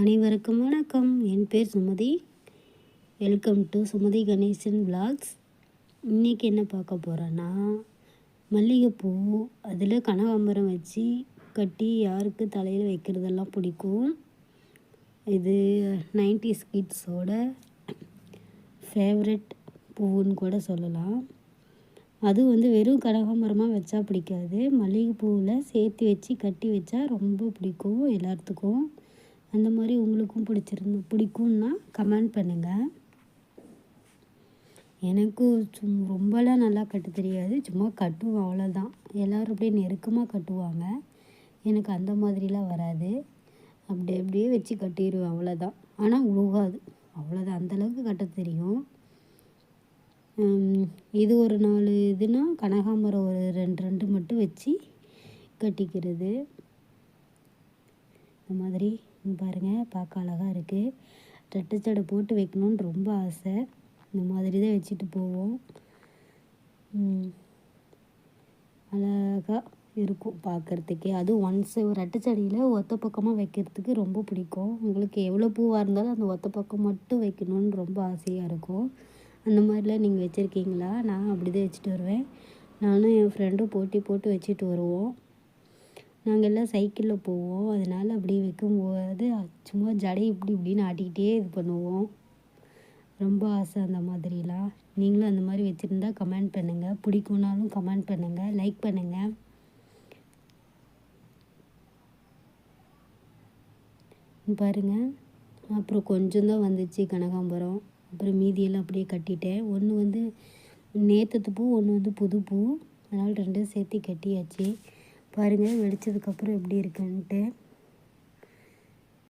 அனைவருக்கும் வணக்கம். என் பேர் Sumathi. Welcome to Sumathi Ganesan vlogs இன்றைக்கி என்ன பார்க்க போகிறேன்னா மல்லிகைப்பூ அதில் கனகாம்பரம் வச்சு கட்டி யாருக்கு தலையில் வைக்கிறதெல்லாம் பிடிக்கும்? இது நைன்டிஸ் கிட்ஸோட ஃபேவரட் பூவுன்னு கூட சொல்லலாம். அது வந்து வெறும் கனகாம்பரமாக வச்சா பிடிக்காது. மல்லிகைப்பூவில் சேர்த்து வச்சு கட்டி வச்சா ரொம்ப பிடிக்கும் எல்லாத்துக்கும். அந்த மாதிரி உங்களுக்கும் பிடிச்சிருந்து பிடிக்கும்னா கமெண்ட் பண்ணுங்கள் எனக்கும் சும் ரொம்பலாம் நல்லா கட்ட தெரியாது. சும்மா கட்டுவோம் அவ்வளோதான். எல்லோரும் அப்படியே நெருக்கமாக கட்டுவாங்க. எனக்கு அந்த மாதிரிலாம் வராது. அப்படி அப்படியே வச்சு கட்டிடுவேன் அவ்வளோதான். ஆனால் உழுகாது. அவ்வளோதான். அந்தளவுக்கு கட்ட தெரியும். இது ஒரு நாலு இதுனால் கனகாம்பரம் ஒரு ரெண்டு ரெண்டு மட்டும் வச்சு கட்டிக்கிறது. இந்த மாதிரி பாருங்கள் பார்க்க அழகாக இருக்குது ரெட்டை போட்டு வைக்கணுன்னு ரொம்ப ஆசை. இந்த மாதிரி தான் வச்சுட்டு போவோம். அழகாக இருக்கும் பார்க்குறதுக்கே. அதுவும் ஒன்ஸ் ஒரு அட்டைச்செடியில் ஒத்த பக்கமாக வைக்கிறதுக்கு ரொம்ப பிடிக்கும். உங்களுக்கு எவ்வளோ பூவாக இருந்தாலும் அந்த ஒத்த பக்கம் மட்டும் வைக்கணுன்னு ரொம்ப ஆசையாக இருக்கும். அந்த மாதிரிலாம் நீங்கள் வச்சுருக்கீங்களா? நான் அப்படி தான் வச்சுட்டு வருவேன். நானும் என் ஃப்ரெண்டும் போட்டி போட்டு வச்சுட்டு வருவோம். நாங்கள் எல்லாம் சைக்கிளில் போவோம். அதனால் அப்படி வைக்கும்போது சும்மா ஜடை இப்படி இப்படின்னு ஆட்டிக்கிட்டே இது பண்ணுவோம். ரொம்ப ஆசை அந்த மாதிரிலாம். நீங்களும் அந்த மாதிரி வச்சுருந்தா கமெண்ட் பண்ணுங்கள் பிடிக்கும்னாலும் கமெண்ட் பண்ணுங்கள் லைக் பண்ணுங்கள் பாருங்கள் அப்புறம் கொஞ்சம் தான் வந்துச்சு கனகாம்பரம். அப்புறம் மீதியெல்லாம் அப்படியே கட்டிட்டேன். ஒன்று வந்து நேற்று பூ ஒன்று வந்து புது பூ. அதனால் ரெண்டும் சேர்த்து கட்டியாச்சு. பாருங்கள் வெடித்ததுக்கப்புறம் எப்படி இருக்குன்ட்டு.